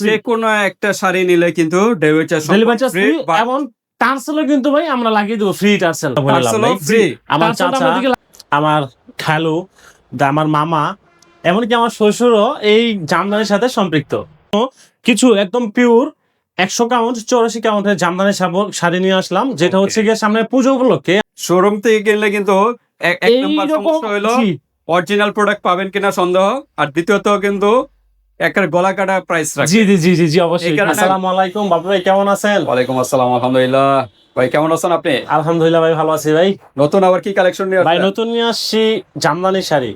যে কোনো একটা শাড়ি নিলে কিন্তু delivery charge delivery charge free এবং টার্সেলও কিন্তু ভাই আমরা লাগিয়ে দেবো ফ্রি টার্সেল ফ্রি আমার চাচা আমার খালু আমার মামা এমনকি আমার শ্বশুরও এই জামদানির সাথে সম্পৃক্ত। কিছু একদম পিওর একশো কাউন্ট চৌরাশি কাউন্টের জামদানি শাড়ি নিয়ে আসলাম যেটা হচ্ছে গিয়ে সামনে পুজো উপলক্ষে। শোরুম থেকে কিনলে কিন্তু এক এক নম্বর সমস্যা হলো অরিজিনাল প্রোডাক্ট পাবেন কিনা সন্দেহ আর দ্বিতীয়ত কিন্তু একটা গলা কাটা প্রাইস রাখে। জি জি জি জি জি অবশ্যই। আসসালামু আলাইকুম বাবু ভাই কেমন আছেন? ওয়ালাইকুম আসসালাম আলহামদুলিল্লাহ। ভাই কেমন আছেন আপনি? আলহামদুলিল্লাহ ভাই ভালো আছি ভাই। নতুন আবার কি কালেকশন নিয়ে ভাই নতুন নিয়ে আসছি জামদানি শাড়ি।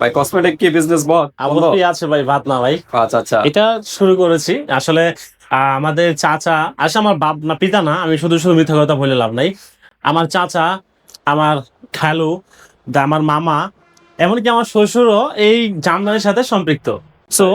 ভাই কসমেটিক কি বিজনেস বল? অবশ্যই আছে ভাই ভাত না ভাই। আচ্ছা আচ্ছা। এটা শুরু করেছি। আসলে আহ, আমাদের চাচা আসলে আমার বাপ না পিতা না আমি শুধু শুধু মিথ্যা কথা বলে লাভ নাই। আমার চাচা আমার খালু দা- আমার মামা এমনকি আমার শ্বশুরও এই জামদানির সাথে সম্পৃক্ত। সো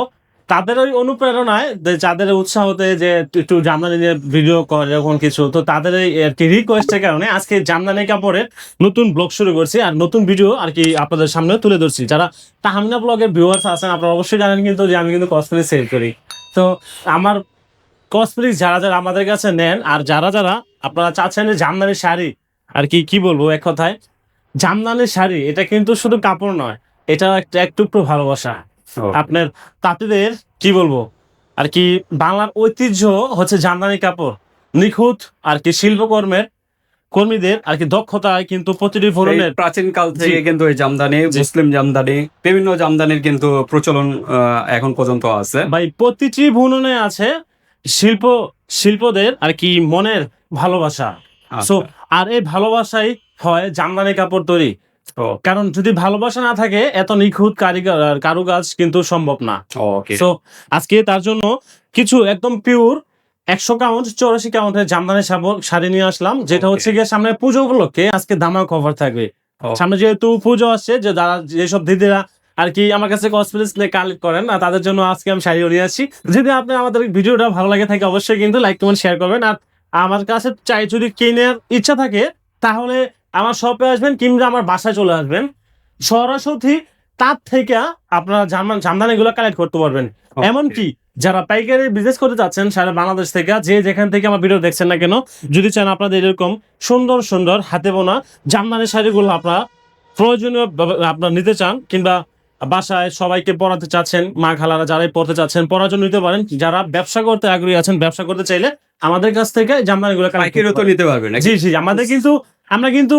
তাদের ওই অনুপ্রেরণায় যাদের উৎসাহতে যে একটু জামদানি নিয়ে ভিডিও করে এরকম কিছু, তো তাদের এই রিকোয়েস্টের কারণে আজকে জামদানি কাপড়ের নতুন ব্লগ শুরু করছি আর নতুন ভিডিও আর কি আপনাদের সামনে তুলে ধরছি। যারা তাহামিনা ব্লগের ভিউয়ার্স আছেন, আপনারা অবশ্যই জানেন কিন্তু যে আমি কিন্তু কসমেটিক সেল করি। তো আমার কসমেটিক যারা যারা আমাদের কাছে নেন আর যারা যারা আপনারা চাচ্ছেন যে জামদানি শাড়ি, আর কি কি বলব এক কথায়? জামদানি শাড়ি, এটা কিন্তু শুধু কাপড় নয় এটা একটা একটু একটু ভালোবাসা। আপনার তাঁতিদের কি বলব? আর কি বাংলার ঐতিহ্য হচ্ছে জামদানি কাপড়। নিখুঁত আর কি শিল্পকর্মের কর্মীদের আর কি দক্ষতায় কিন্তু প্রতিটি ধরনের প্রাচীন কাল থেকে কিন্তু এই জামদানি। মুসলিম জামদানি বিভিন্ন জামদানির কিন্তু প্রচলন এখন পর্যন্ত আছে। ভাই প্রতিটি বুননে আছে শিল্প শিল্পদের আর কি মনের ভালোবাসা। আচ্ছা। সো আর এই ভালোবাসাই হয় জামদানি কাপড় তৈরি। কারণ যদি ভালোবাসা না থাকে এত নিখুঁত কারিগর আর কারুকাজ কিন্তু সম্ভব না। সো আজকে তার জন্য কিছু একদম পিওর একশো কাউন্ট চৌরাশি কাউন্টের জামদানি শাড়ি নিয়ে আসলাম যেটা হচ্ছে গিয়ে সামনে পুজো উপলক্ষে আজকে দামা কভার থাকবে। Oh. সামনে যেহেতু পুজো আসছে যে যারা যেসব দিদিরা আর কি আমার কাছে কসমেটিক্স কালেক্ট করেন আর তাদের জন্য আজকে আমি শাড়ি নিয়ে আসছি। যদি আপনি আমাদের ভিডিওটা ভালো লাগে থাকে অবশ্যই কিন্তু লাইক কমেন্ট শেয়ার করবেন। আর আমার কাছে চাই যদি কেনার ইচ্ছা থাকে তাহলে আমার শপে আসবেন কিংবা আমার বাসায় চলে আসবেন সরাসরি তার থেকে আপনারা জামান জামদানিগুলো কালেক্ট করতে পারবেন. এমনকি যারা পাইকারি বিজনেস করতে চাচ্ছেন সারা বাংলাদেশ থেকে যে যেখান থেকে আমার ভিডিও দেখছেন না কেন যদি চান আপনাদের এরকম সুন্দর সুন্দর হাতে বোনা জামদানি শাড়িগুলো আপনারা প্রয়োজনীয় আপনারা নিতে চান কিংবা বাসায় সবাইকে পড়াতে চাচ্ছেন মা খালারা যারাই পড়তে চাচ্ছেন পড়ার জন্য নিতে পারেন যারা ব্যবসা করতে আগ্রহী আছেন ব্যবসা করতে চাইলে আমাদের কাছ থেকে জামদানিগুলো তো পারেন। নিতে পারবেন? জি জি আমাদের কিন্তু আমরা কিন্তু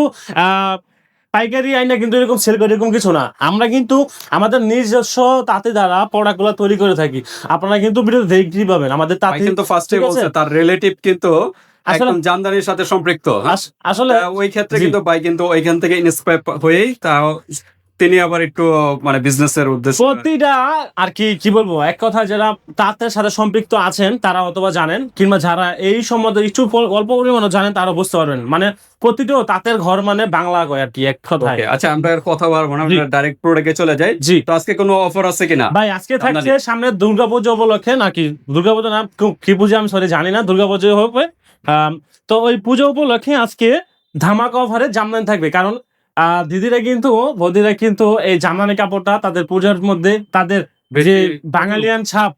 পাইকারি আইনা কিন্তু এরকম সেল করে এরকম কিছু না। আমরা কিন্তু আমাদের নিজস্ব তাঁতি দ্বারা প্রোডাক্টগুলো তৈরি করে থাকি। আপনারা কিন্তু ভিডিও দেখতেই পাবেন। আমাদের তাঁতি কিন্তু ফার্স্টে বলছে তার রিলেটিভ কিন্তু আসলে একদম জামদানির সাথে সম্পৃক্ত? আসলে ওই ক্ষেত্রে কিন্তু ভাই কিন্তু ওইখান থেকে ইন্সপায়ার হয়েই তা তিনি আবার একটু মানে বিজনেসের উদ্দেশ্যে প্রতিটা আর কি কি বলব এক কথা যারা তাঁতের সাথে সম্পৃক্ত আছেন তারা অথবা জানেন কিংবা যারা এই সম্বন্ধে একটু অল্প পরিমাণে জানেন তারা বুঝতে পারবেন। মানে প্রতিটা তাঁতের ঘর মানে বাংলা কয় আর কি এক কথায়। আচ্ছা আমরা আর কথা বলব না আমরা ডাইরেক্ট প্রোডাক্টে চলে যাই। জি। তো আজকে কোনো অফার আছে কিনা? ভাই আজকে থাকছে সামনে দুর্গাপুজো উপলক্ষে নাকি? দুর্গাপুজো না কি পুজো আমি সরি জানি না দুর্গাপুজো হবে। তো ওই পুজো উপলক্ষে আজকে ধামাকা অফারে জামদানি থাকবে। কারণ দিদিরা কিন্তু বৌদিরা কিন্তু এই জামদানি কাপড়টা তাদের পূজার মধ্যে তাদের যে বাঙালিয়ান ছাপ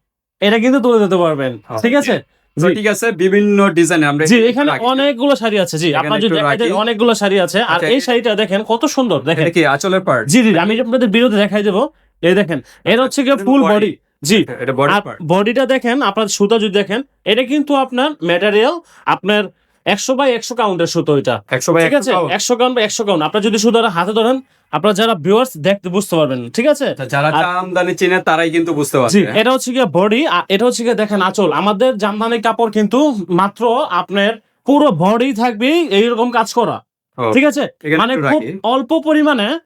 এটা কিন্তু তুলে দিতে পারবেন। হ্যাঁ। ঠিক আছে? ঠিক আছে বিভিন্ন ডিজাইন আমরা জি এখানে অনেকগুলো শাড়ি আছে। জি আপনার যদি। অনেকগুলো শাড়ি আছে। আর আচ্ছা, এই শাড়িটা দেখেন কত সুন্দর দেখেন। এটা কি আঁচলের পার্ট? জি জি আমি আপনাদের বিরোধে দেখাই দেবো। এই দেখেন এর হচ্ছে কি ফুল বডি জি এটা বডি পার্ট বডিটা দেখেন আপনার সুতা যদি দেখেন এটা কিন্তু আপনার ম্যাটেরিয়াল আপনার একশো বাই একশো কাউন্টের সুতো এটা। 100 বাই ঠিক আছে? একশো কাউন্ট বা একশো কাউন্ট। আপনার যদি সুতোটা হাতে ধরেন আপনার যারা ভিউয়ার্স দেখতে বুঝতে পারবেন ঠিক আছে? যারা আর- জামদানি চিনে তারাই কিন্তু বুঝতে পারছে এটা হচ্ছে গিয়ে বডি এটা হচ্ছে গিয়ে দেখেন আঁচল। আমাদের জামদানি কাপড় কিন্তু মাত্র আপনার পুরো বডি থাকবে এইরকম কাজ করা। ঠিক আছে? মানে খুব অল্প পরিমাণে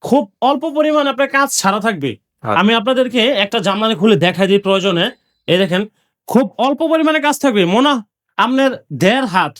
খুব অল্প পরিমাণে আপনার কাজ ছাড়া থাকবে। আচ্ছা। আমি আপনাদেরকে একটা জামদানি খুলে দেখাই দিই প্রয়োজনে। এই দেখেন খুব অল্প পরিমাণে কাজ থাকবে। মোনা আপনার দেড় হাত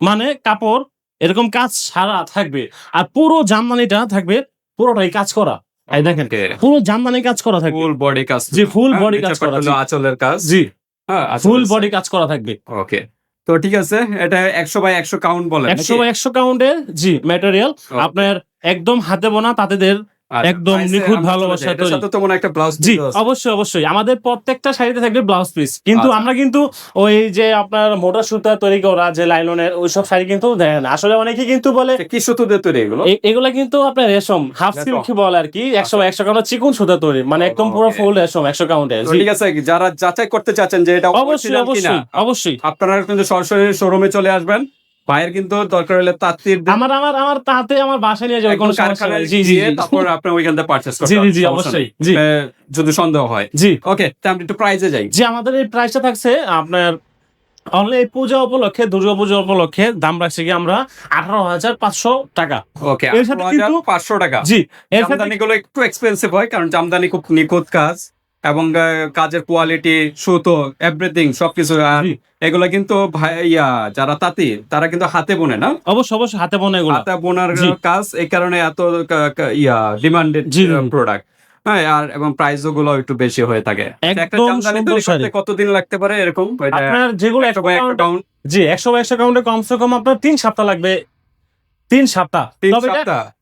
মানে কাপড় এরকম কাজ সারা থাকবে। আর পুরো জামদানিটা থাকবে পুরোটাই কাজ করা। এই দেখেন পুরো জামদানি কাজ করা থাকবে। ফুল বডি কাজ। জি ফুল হ্যাঁ, বডি কাজ করা আঁচলের কাজ। জি হ্যাঁ ফুল বডি কাজ। করা থাকবে। ওকে তো ঠিক আছে এটা একশো বাই একশো কাউন্ট বলে একশো বা একশো কাউন্টের জি ম্যাটেরিয়াল আপনার একদম হাতে বোনা তাঁতেদের আচ্ছা, একদম নিখুঁত ভালোবাসা তৈরি। সাথে তো মনে একটা ব্লাউজ জি অবশ্যই অবশ্যই। আমাদের প্রত্যেকটা শাড়িতে থাকবে ব্লাউজ পিস কিন্তু আচ্ছা। আমরা কিন্তু ওই যে আপনার মোটা সুতা তৈরি করা যে লাইলনের ওইসব শাড়ি কিন্তু দেয় না। আসলে অনেকে কিন্তু বলে কি সুতো দিয়ে তৈরি এগুলো? এগুলা কিন্তু আপনার রেশম হাফ। সিল্ক বলে আর কি একশো একশো কাউন্টার চিকুন সুতা তৈরি মানে একদম পুরো ফুল রেশম একশো কাউন্টে ঠিক আছে যারা যাচাই করতে চাচ্ছেন যে এটা অবশ্যই অবশ্যই অবশ্যই। আপনারা কিন্তু সরাসরি শোরুমে চলে আসবেন। ভাইয়ের কিন্তু দরকার হলে তাঁতির আমার আমার আমার তাতে আমার বাসায় নিয়ে যাবে কোনো কারখানায় জি জি তারপর আপনি ওইখান থেকে পারচেজ করতে জি জি জি অবশ্যই। জি। যদি সন্দেহ হয়। জি। ওকে তা আমরা একটু প্রাইজে যাই। যে আমাদের এই প্রাইসটা থাকছে আপনার অনলি এই পূজা উপলক্ষে দুর্গা পূজা উপলক্ষে দাম রাখছি কি আমরা আঠারো হাজার পাঁচশো টাকা। ওকে এর সাথে কিন্তু- পাঁচশো টাকা। জি এর সাথে জামদানি গুলো একটু এক্সপেন্সিভ হয় কারণ জামদানি খুব নিখুঁত কাজ। এবং কাজের কোয়ালিটি সুতো এভরিথিং সবকিছু। এগুলো কিন্তু ভাইয়া যারা তাঁতি তারা কিন্তু হাতে বোনে না? অবশ্য অবশ্য হাতে বোনা এগুলো। হাতে বোনার কাজ এই কারণে এত ইয়া ডিমান্ডেড। প্রোডাক্ট হ্যাঁ আর এবং প্রাইসগুলো একটু বেশি হয়ে থাকে। একদম কতদিন লাগতে পারে এরকম? আপনার যেগুলো একশো জি একশো একশো কাউন্টে কমসে কম আপনার তিন সপ্তাহ লাগবে। তিন সপ্তাহ। তবে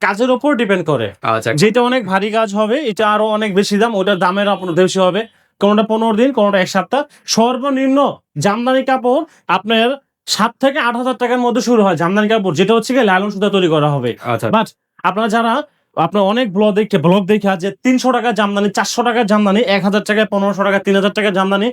কাজের উপর ডিপেন্ড করে। আচ্ছা। যেটা অনেক ভারী কাজ হবে এটা আরও অনেক বেশি দাম ওটার দামের আপনার বেশি হবে। কোনোটা পনেরো দিন কোনোটা এক সপ্তাহ। সর্বনিম্ন জামদানি কাপড় আপনার সাত থেকে আট হাজার টাকার মধ্যে শুরু হয় জামদানি কাপড় যেটা হচ্ছে কি লালন সুতা তৈরি করা হবে। আচ্ছা। বাট আপনারা যারা আপনার অনেক ব্লগ দেখে ব্লগ দেখে যে তিনশো টাকা জামদানি চারশো টাকার জামদানি এক হাজার টাকা পনেরোশো টাকা তিন হাজার টাকা জামদানি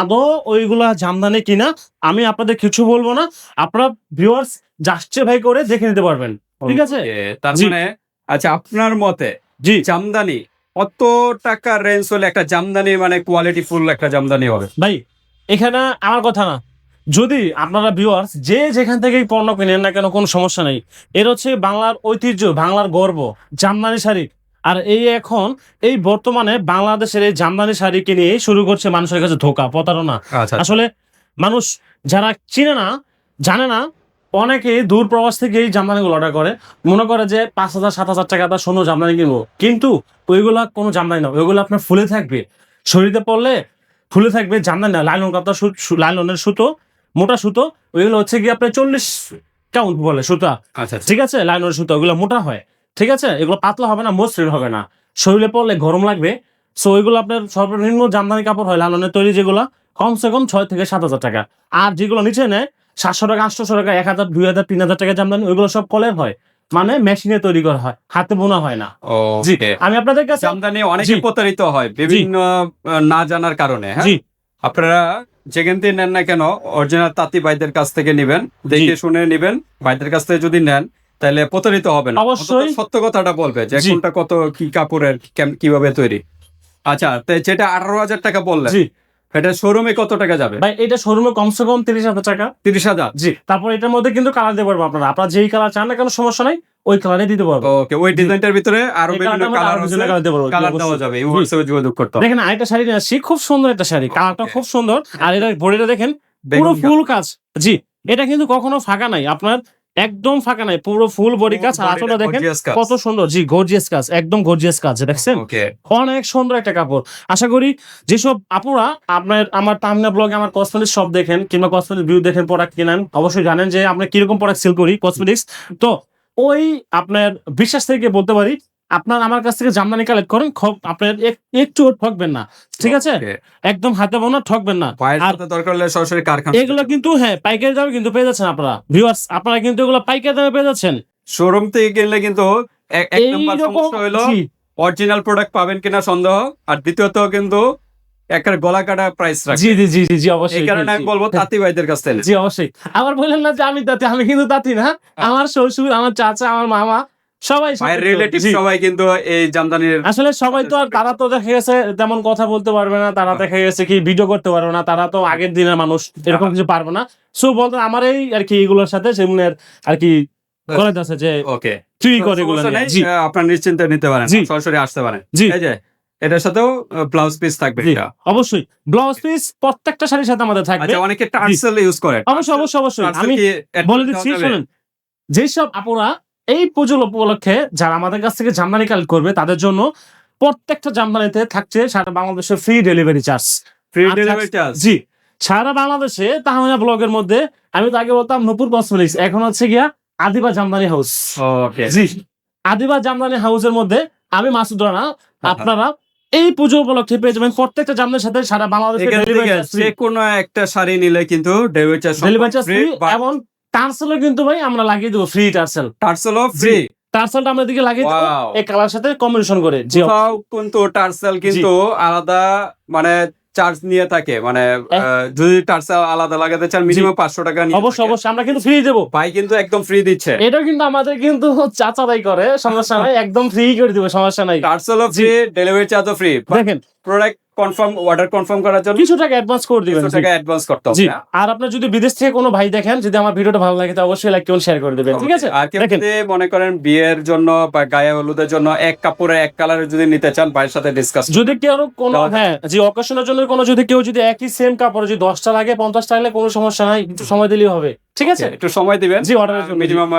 আদৌ ওইগুলা জামদানি কিনা আমি আপনাদের কিছু বলব না। আপনারা ভিউয়ার্স যাচ্ছে ভাই করে দেখে নিতে পারবেন। ঠিক আছে? তার মানে আচ্ছা আপনার মতে জি। জামদানি কত টাকা রেঞ্জ হলে একটা জামদানি মানে কোয়ালিটি ফুল একটা জামদানি হবে? ভাই এখানে আমার কথা না। যদি আপনারা ভিউয়ার্স যে যেখান থেকেই পণ্য কিনেন না কেন কোনো সমস্যা নেই। এর হচ্ছে বাংলার ঐতিহ্য বাংলার গর্ব জামদানি শাড়ি। আর এই এখন এই বর্তমানে বাংলাদেশের এই জামদানি শাড়ি কিনে শুরু করছে মানুষের কাছে ধোকা প্রতারণা। আচ্ছা। আসলে মানুষ যারা চিনে না জানে না অনেকে দূর প্রবাস থেকে এই জামদানিগুলো অর্ডার করে। মনে করে যে পাঁচ হাজার সাত হাজার টাকা তার সোনো জামদানি কিনবো। কিন্তু ওইগুলা কোনো জামদানি না ওইগুলো আপনার ফুলে থাকবে। শরীরে পড়লে ফুলে থাকবে জামদানি না। লাইলন কাপড় লাইলনের সুতো মোটা সুতো ওইগুলো হচ্ছে কি আপনার চল্লিশ কাউন্ট বলে সুতা। আচ্ছা ঠিক আছে? লাইনের সুতো ওগুলো মোটা হয়। ঠিক আছে? এগুলো পাতলা হবে না মসৃণ হবে না। শরীরে পড়লে গরম লাগবে। সো ওইগুলো আপনার সর্বনিম্ন জামদানি কাপড় হয় লালনের তৈরি যেগুলো কমসে কম ছয় থেকে সাত হাজার টাকা। আর যেগুলো নিচে নেয় সাতশো টাকা আটশোশো টাকা এক হাজার দুই হাজার তিন হাজার টাকা জামদানি ওইগুলো সব কলের হয়। মানে মেশিনে তৈরি করা হয় হাতে বোনা হয় না। জি আমি আপনাদের কাছে জামদানি অনেকে। প্রতারিত হয় বিভিন্ন না জানার কারণে হ্যাঁ? জি। আপনারা যেখান থেকে নেন না কেন অরিজিনাল তাঁতি ভাইদের কাছ থেকে নেবেন দেখে শুনে নেবেন ভাইদের কাছ থেকে যদি নেন তাহলে প্রতারিত হবে না। অবশ্যই। সত্য কথাটা বলবে যে। কোনটা কত কি কাপড়ের কীভাবে তৈরি। আচ্ছা যেটা আঠারো হাজার টাকা বললেন জি। এটা শোরুমে কত টাকা যাবে? ভাই এটা শোরুমে কমসে কম তিরিশ হাজার টাকা। তিরিশ হাজার? জি। তারপর এটার মধ্যে কিন্তু কালার দিতে পারব আপনারা। আপনারা যেই কালার চান না কেন সমস্যা নাই ওই কালারে দিতে পারব ওকে ওই ডিজাইনটার ভিতরে আরও বিভিন্ন কালার বিভিন্ন কালার দিতে পারব কালার দেওয়া যাবে এই হোয়াটসঅ্যাপে যোগাযোগ করতে দেখেন আরেকটা শাড়ি নিয়ে আসছি খুব সুন্দর একটা শাড়ি কালারটা খুব সুন্দর আর এটা বডিটা দেখেন পুরো ফুল কাজ জি। এটা কিন্তু কখনো ফাঁকা নাই আপনার একদম ফাঁকা নাই পুরো ফুল বডি কাজ। আর আঁচলটা দেখেন কত সুন্দর জি গর্জিয়াস কাজ একদম গর্জিয়াস কাজ দেখছেন? অনেক সুন্দর একটা কাপড়। আশা করি যেসব আপুরা আপনার আমার তামনা ব্লগে আমার কসমেটিক্স সব দেখেন কিংবা কসমেটিক ভিউ দেখেন প্রোডাক্ট কিনেন অবশ্যই জানেন যে আমরা কীরকম প্রোডাক্ট সেল করি কসমেটিক্স তো ওই আপনার বিশ্বাস থেকে বলতে পারি আপনার আমার কাছ থেকে জামদানি কালেক্ট করেন খুব আপনার একটু ঠকবেন না। ঠিক আছে? একদম হাতে বোনা ঠকবেন না। আর দরকার হলে সরাসরি কারখানা এগুলো কিন্তু হ্যাঁ পাইকারি দামে কিন্তু পেয়ে যাচ্ছেন আপনারা। ভিউয়ার্স আপনারা কিন্তু এগুলো পাইকারি দামে পেয়ে যাচ্ছেন। শোরুম থেকে কিনলে কিন্তু এক এক নম্বর সমস্যা হলো অরিজিনাল প্রোডাক্ট পাবেন কিনা সন্দেহ আর দ্বিতীয়ত কিন্তু একটা গলা কাটা প্রাইস জি জি জি জি অবশ্যই। এই কারণে আমি বলব তাঁতি ভাইদের কাছ থেকে। জি অবশ্যই। আবার বললেন না যে আমি তাঁতি আমি কিন্তু তাঁতি না। আমার শ্বশুর আমার চাচা আমার মামা সবাই রিলেটিভ সবাই কিন্তু এই জামদানির আসলে সবাই তো আর তারা তো দেখা গেছে তেমন কথা বলতে পারবে না তারা দেখা গেছে কি ভিডিও করতে পারবে না তারা তো আগের দিনের মানুষ এরকম কিছু পারবে না। সো বলতে আমার এই আর কি এগুলোর সাথে সেমনের আর কি করে আছে যে ওকে চুরি করে এগুলো জি। আপনার নিশ্চিন্তে নিতে পারেন সরাসরি আসতে পারেন। জি। এই যে এটার সাথেও ব্লাউজ পিস থাকবে অবশ্যই ব্লাউজ পিস প্রত্যেকটা শাড়ির সাথে আমাদের থাকবে। আচ্ছা অনেকে টার্সেল ইউজ করে। অবশ্যই অবশ্যই অবশ্যই আমি বলে দিচ্ছি শুনুন। যেসব আপুরা এই পুজো উপলক্ষে যারা আমাদের কাছ থেকে জামদানি কালেক্ট করবে তাদের জন্য প্রত্যেকটা জামদানিতে থাকছে সারা বাংলাদেশে free delivery charge free delivery charge জি সারা বাংলাদেশে তাহমিনা ব্লগের মধ্যে আমি তো আগে বলতাম নপুর কসমেটিক্স এখন হচ্ছে গিয়া আদিবা জামদানি হাউস ওকে জি আদিবা জামদানি হাউসের মধ্যে আমি মাসুদ রানা আপনারা এই পুজো উপলক্ষে পেয়ে যাবেন প্রত্যেকটা জামনের সাথে সারা বাংলাদেশে যে কোনো একটা শাড়ি নিলে কিন্তু ডেলিভারি চার্জ ডেলিভারি চার্জ এবং টার্সেলও কিন্তু ভাই আমরা লাগিয়ে দেবো ফ্রি টার্সেল টার্সেল ফ্রি টার্সেলটা আমরা দিকে লাগিয়ে দেবো এই কালার সাথে কম্বিনেশন করে কোথাও কিন্তু টার্সেল কিন্তু আলাদা মানে চার্জ নিয়ে থাকে মানে যদি টার্সেল আলাদা লাগাতে চান মিনিমাম পাঁচশো টাকা নিয়ে অবশ্যই অবশ্যই আমরা কিন্তু ফ্রি দেবো। ভাই কিন্তু একদম ফ্রি দিচ্ছে। এটা কিন্তু আমাদের কিন্তু চাচারাই করে সমস্যা নাই একদম ফ্রি করে দিব সমস্যা নাই। টার্সেল ফ্রি ডেলিভারি চার্জও ফ্রি দেখেন। প্রোডাক্ট কনফার্ম অর্ডার কনফার্ম করার জন্য কিছু টাকা অ্যাডভান্স করে দিবেন কিছু টাকা অ্যাডভান্স করতে হবে আর আপনার যদি বিদেশ থেকে কোনো ভাই দেখেন যদি আমার ভিডিওটা ভালো লাগে তো অবশ্যই লাইক শেয়ার করে দিবেন ঠিক আছে? আর যদি মনে করেন বিয়ের জন্য বা গায়ে হলুদের জন্য এক কাপড়ে এক কালারে যদি নিতে চান ভাইয়ের সাথে ডিসকাস যদি কেউ কোনো হ্যাঁ যে অকেশনের জন্য কোনো যদি কেউ যদি একই সেম কাপড় যদি দশটা লাগে পঞ্চাশটা লাগলে কোনো সমস্যা নাই একটু সময় দিলেই হবে। ঠিক আছে? একটু সময় দিবেন। জি অর্ডারের জন্য মিনিমাম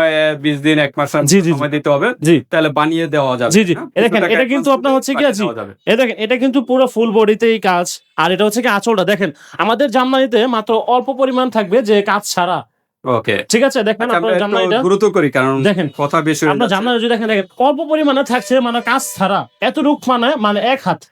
বিশ দিন এক মাস। সময় দিতে হবে। জি। তাহলে বানিয়ে দেওয়া যাবে জি, জি। হ্যাঁ? দেখেন, এটা কিন্তু আপনার হচ্ছে কি আছে? দেখেন এটা কিন্তু পুরো ফুল বডিতেই কাজ। আর এটা হচ্ছে কি আঁচলটা। দেখেন আমাদের জামদানিতে মাত্র অল্প পরিমাণ থাকবে যে কাজ ছাড়া। ওকে। ঠিক আছে? দেখেন আচ্ছা, আপনার জামদানিটা। গুরুত্ব করি কারণ দেখেন কথা বেশি আপনার জামদানি যদি দেখেন দেখেন অল্প পরিমাণে থাকছে মানে কাজ ছাড়া। এত রুখ মানে মানে এক হাত।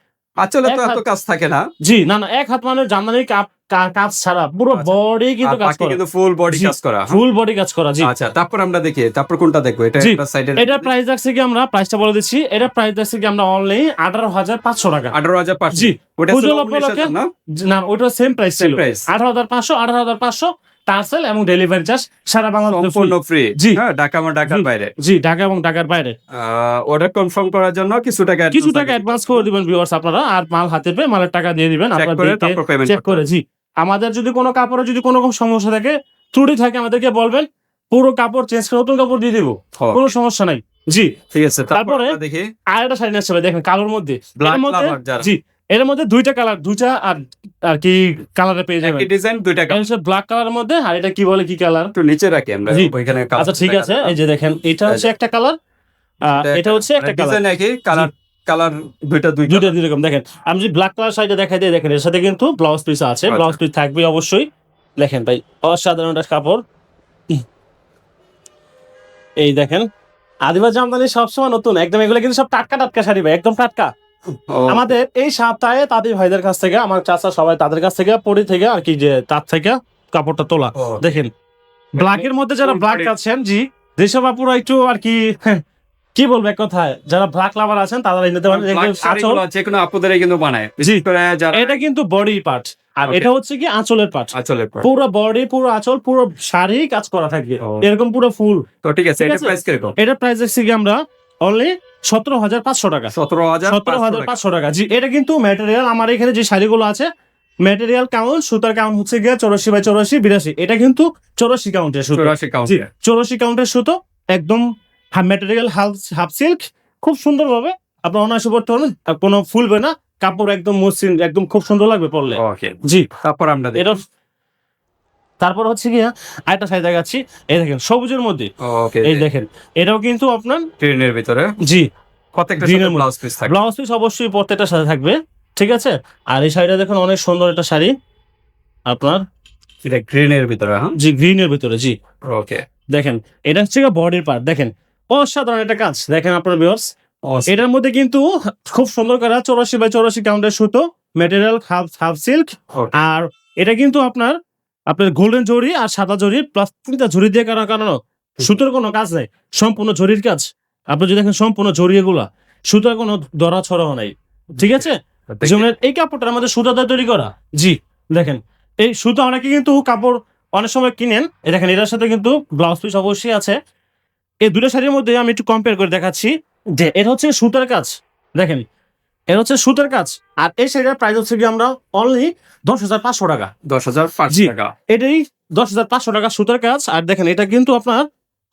তো এত কাজ থাকে না। জি না না এক হাত মানে জামদানির কাপ- কাজ ছাড়া পুরো আচ্ছা। বডি কিন্তু কাজ করা। কিন্তু ফুল বডি কাজ করা হ্যাঁ? ফুল বডি কাজ করা জি। আচ্ছা তারপর আমরা দেখি তারপর কোনটা দেখব? এটা একটা সাইডে এটা প্রাইস রাখছে কি আমরা প্রাইসটা বলে দিচ্ছি এটা প্রাইস রাখছে কি আমরা অনলি আঠারো হাজার পাঁচশো টাকা। আঠারো হাজার পাঁচশো। জি ওটা পুজো ছিল উপলক্ষে 19,000 না? না ওইটা সেম প্রাইস ছিল Same price। আঠারো হাজার পাঁচশো আঠারো হাজার পাঁচশো টার্সেল এবং ডেলিভারি চার্জ সারা বাংলাদেশে সম্পূর্ণ। ফ্রি জি। হ্যাঁ ঢাকা আমার ঢাকার বাইরে। জি ঢাকা এবং ঢাকার বাইরে। অর্ডার কনফার্ম করার জন্য কিছু টাকা কিছু টাকা অ্যাডভান্স করে দিবেন ভিউয়ার্স আপনারা আর মাল হাতে পেয়ে মালের টাকা দিয়ে দিবেন আপনারা চেক করে জি। আমাদের যদি কোনো কাপড়ে যদি কোনো রকম সমস্যা থাকে ত্রুটি থাকে আমাদেরকে বলবেন পুরো কাপড় চেঞ্জ করে নতুন কাপড় দিয়ে দিব। কোনো সমস্যা নাই। জি। ঠিক আছে তারপরে দেখি। আর একটা শাড়ি ভাই, দেখেন কালোর মধ্যে। জি এর মধ্যে দুইটা কালার দুইটা আর আর কি কালারে পেয়ে যাবেন। ডিজাইন দুইটা এটা হচ্ছে ব্ল্যাক কালারের মধ্যে আর এটা কি বলে কি কালার একটু নিচে রাখি আমরা ওইখানে আচ্ছা ঠিক আছে এই যে দেখেন এটা হচ্ছে একটা কালার এটা হচ্ছে একটা কালার ডিজাইন একই কালার কালার দুইটা দুইটা দুইটা দুই রকম দেখেন। আমি যদি ব্ল্যাক কালার শাড়িটা দেখাই দিই দেখেন এর সাথে কিন্তু ব্লাউজ পিস আছে। ব্লাউজ পিস থাকবে অবশ্যই। দেখেন ভাই অসাধারণ একটা কাপড়। এই দেখেন আদিবাস জামদানি সবসময় নতুন। একদম এগুলো কিন্তু সব টাটকা টাটকা শাড়ি ভাই একদম টাটকা। আমাদের এই সপ্তাহে তাদের ভাইদের কাছ থেকে আমার চাচা সবাই তাদের কাছ থেকে পরি থেকে আর কি যে তার থেকে কাপড়টা তোলা। দেখেন ব্ল্যাকের মধ্যে যারা ব্ল্যাক আছেন জি যেসব আপুরা একটু আর কি কি বলব এক কথায় যারা ব্ল্যাক লাভার আছেন তারা নিতে পারেন যে কোনো আপুদেরই কিন্তু বানায়। এটা কিন্তু বডি পার্ট আর এটা হচ্ছে কি আঁচলের পার্ট আঁচলের পর। পুরো বডি পুরো আঁচল পুরো শাড়ি কাজ করা থাকবে ও। এরকম পুরো ফুল তো ঠিক আছে এটা প্রাইস কীরকম? এটা প্রাইস দেখছি কি আমরা? অনলি সতেরো হাজার পাঁচশো টাকা। সতেরো হাজার সতেরো হাজার পাঁচশো টাকা। জি এটা কিন্তু ম্যাটেরিয়াল আমার এখানে যে শাড়িগুলো আছে ম্যাটেরিয়াল কাউন্ট সুতার কাউন্ট হচ্ছে গিয়ে চৌরাশি বাই চৌরাশি বিরাশি। এটা কিন্তু চৌরাশি কাউন্টের সুতো। চৌরাশি কাউন্ট চৌরাশি কাউন্টের সুতো একদম ম্যাটেরিয়াল হাফ হাফ সিল্ক খুব সুন্দর ভাবে আপনার অনায়াসে পড়তে পারবেন। কোনো ফুলবে না কাপড় একদম মসৃণ একদম খুব সুন্দর লাগবে পরলে। ওকে জি। তারপর আমরা এটা তারপর হচ্ছে গিয়া আরেকটা শাড়ি দেখাচ্ছি। এই দেখেন সবুজের মধ্যে। এই দেখেন এটাও কিন্তু আপনার ট্রেনের ভিতরে। জি। প্রত্যেকটা। ব্লাউজ পিস থাকে ব্লাউজ পিস অবশ্যই প্রত্যেকটার সাথে থাকবে ঠিক আছে? আর এই শাড়িটা দেখুন অনেক সুন্দর একটা শাড়ি। আপনার এটা গ্রিনের ভিতরে হ্যাঁ? জি গ্রিনের ভিতরে জি। ওকে দেখেন এটা হচ্ছে বডির পার্ট দেখেন অসাধারণ একটা কাজ। দেখেন আপনার ভিউয়ার্স এটার মধ্যে কিন্তু খুব সুন্দর করা চৌরাশি বাই চৌরাশি কাউন্টের সুতো ম্যাটেরিয়াল হাফ হাফ সিল্ক আর এটা কিন্তু আপনার আপনার গোল্ডেন জরি আর সাদা জরি প্লাস তিনটা জরি দিয়ে কারণ কারণ সুতোর কোনো কাজ নেই সম্পূর্ণ জরির কাজ। আপনি যদি দেখেন সম্পূর্ণ জরি এগুলা সুতোর কোনো দরা ছড়াও নাই। ঠিক আছে? যেমন এই কাপড়টা আমাদের সুতা দিয়ে তৈরি করা জি দেখেন। এই সুতা অনেকে কিন্তু কাপড় অনেক সময় কিনেন দেখেন এটার সাথে কিন্তু ব্লাউজ পিস অবশ্যই আছে। এই দুটো শাড়ির মধ্যে আমি একটু কম্পেয়ার করে দেখাচ্ছি যে এটা হচ্ছে সুতার কাজ। দেখেন এটা হচ্ছে সুতার কাজ আর এই শাড়িটার প্রাইস হচ্ছে কি আমরা অনলি দশ হাজার পাঁচশো টাকা। দশ হাজার। পাঁচশো টাকা। এটাই দশ হাজার পাঁচশো টাকা সুতার কাজ আর দেখেন এটা কিন্তু আপনার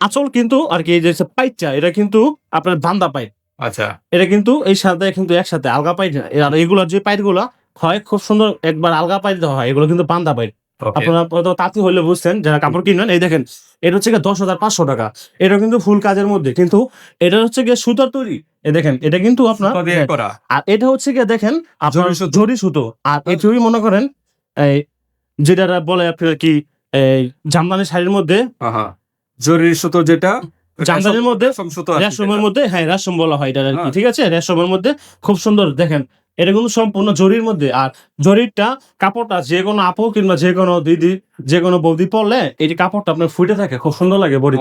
আচল কিন্তু আর কি এই যে পাইটটা এটা কিন্তু আপনার বান্দা পাইট। আচ্ছা। এটা কিন্তু এই সাথে কিন্তু একসাথে আলগা পাইট না আর এগুলোর যে পাইটগুলো হয় খুব সুন্দর একবার আলগা পাইট দেওয়া হয় এগুলো কিন্তু বান্দা পাইট। আপনারা হয়তো তাঁতি হইলে বুঝছেন যারা কাপড় কিনবেন এই দেখেন এটা হচ্ছে গিয়ে দশ হাজার পাঁচশো টাকা। এটা কিন্তু ফুল কাজের মধ্যে কিন্তু এটা হচ্ছে গিয়ে সুতার তৈরি। এ দেখেন এটা কিন্তু আপনার করা। আর এটা হচ্ছে গিয়ে দেখেন আপনার জরি সুতো। জরি সুতো। আর মনে করেন এই যেটা বলে আপনার কি এই জামদানি শাড়ির মধ্যে জরির সুতো যেটা জামদানির মধ্যে রেশমের মধ্যে হ্যাঁ রেশম বলা হয় এটা আর কি হ্যাঁ। ঠিক আছে? রেশমের মধ্যে খুব সুন্দর দেখেন এটা কিন্তু সম্পূর্ণ জরির মধ্যে। আর জরিরটা কাপড়টা যে কোনো আপু কিংবা যে কোনো দিদি যে কোনো বৌদি পরলে এই যে কাপড়টা আপনার ফুটে থাকে খুব সুন্দর লাগে বডি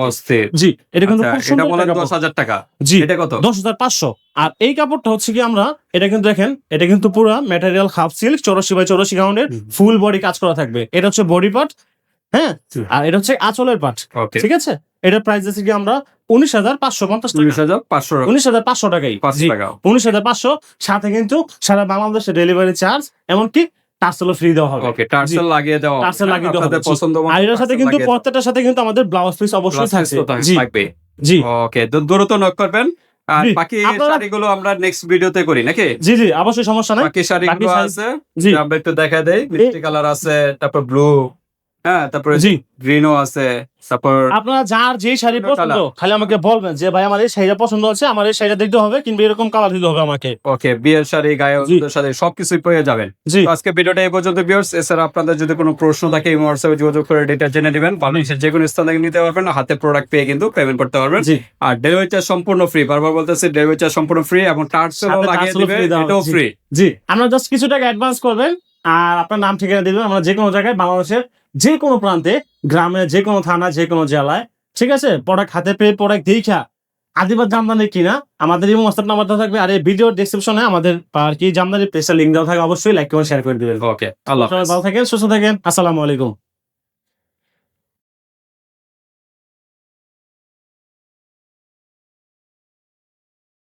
জি এটা কিন্তু আচ্ছা, খুব সুন্দর দশ হাজার টাকা। জি এটা কত? দশ হাজার পাঁচশো। আর এই কাপড়টা হচ্ছে কি আমরা এটা কিন্তু দেখেন এটা কিন্তু পুরো ম্যাটেরিয়াল হাফ সিল্ক চৌরাশি বাই চৌরাশি গাউন্ডের হুম। ফুল বডি কাজ করা থাকবে। এটা হচ্ছে বডি পার্ট হ্যাঁ? আর এটা হচ্ছে আঁচলের পার্ট ঠিক আছে? এটার প্রাইস আছে কি আমরা উনিশ হাজার পাঁচশো পঞ্চাশ উনিশ হাজার পাঁচশো উনিশ হাজার পাঁচশো টাকাই। উনিশ হাজার পাঁচশো সাথে কিন্তু সারা বাংলাদেশে ডেলিভারি চার্জ এমনকি টার্সেলও ফ্রি দেওয়া হবে। ওকে টার্সেল লাগিয়ে দেওয়া টার্সেল লাগিয়ে দেওয়া হবে, পছন্দ আর এটার সাথে কিন্তু প্রত্যেকটার সাথে কিন্তু আমাদের ব্লাউজ পিস অবশ্যই থাকবে। জি। ওকে দ্রুত নক করবেন। আর বাকি শাড়িগুলো আমরা নেক্সট ভিডিওতে করি নাকি? জি জি অবশ্যই সমস্যা নাই। বাকি শাড়িগুলো আছে। জি। আমরা একটু দেখা দেই। মিষ্টি কালার আছে তারপর ব্লু হ্যাঁ তারপরে জি। গ্রিনও আছে তারপর আপনারা যার যে শাড়ি পছন্দ খালি আমাকে বলবেন যে ভাই আমার এই শাড়িটা পছন্দ হচ্ছে আমার এই শাড়িটা দেখতে হবে কিংবা এরকম কালার দিতে হবে আমাকে। ওকে বিয়ের শাড়ি গায়ে শাড়ি সবকিছুই পেয়ে যাবেন। জি। আজকে ভিডিওটা এই পর্যন্ত ভিউয়ার্স এছাড়া আপনাদের যদি কোনো প্রশ্ন থাকে এই হোয়াটসঅ্যাপে যোগাযোগ করে ডেটা জেনে নেবেন। বাংলাদেশের যে কোনো স্থান থেকে নিতে পারবেন হাতে প্রোডাক্ট পেয়ে কিন্তু পেমেন্ট করতে পারবেন। জি। আর ডেলিভারি চার্জ সম্পূর্ণ ফ্রি বারবার বলতেছি ডেলিভারি চার্জ সম্পূর্ণ ফ্রি এবং টার্সেলও লাগিয়ে tarsal ও দিবে free দেওয়া এটাও ফ্রি জি। আপনারা জাস্ট কিছু টাকা অ্যাডভান্স করবেন আর আপনার নাম ঠিকানা দিবেন আমরা যে কোনো জায়গায় বাংলাদেশের যে কোনো প্রান্তে গ্রামে যে কোনো থানা যে কোনো জেলায় ঠিক আছে? পড়া খাতে পেয়ে প্রোডাক্ট দেখা আদিবাদ জামদানি কিনা আমাদের এবং হোয়াটসঅ্যাপ নাম্বার দেওয়া থাকবে। আর এই ভিডিও ডিসক্রিপশনে আমাদের আর কি জামদানি পেজের লিঙ্ক দেওয়া থাকে অবশ্যই লাইক করে শেয়ার করে দিবেন। ওকে আল্লাহ ভালো থাকেন সুস্থ থাকেন আসসালামু আলাইকুম।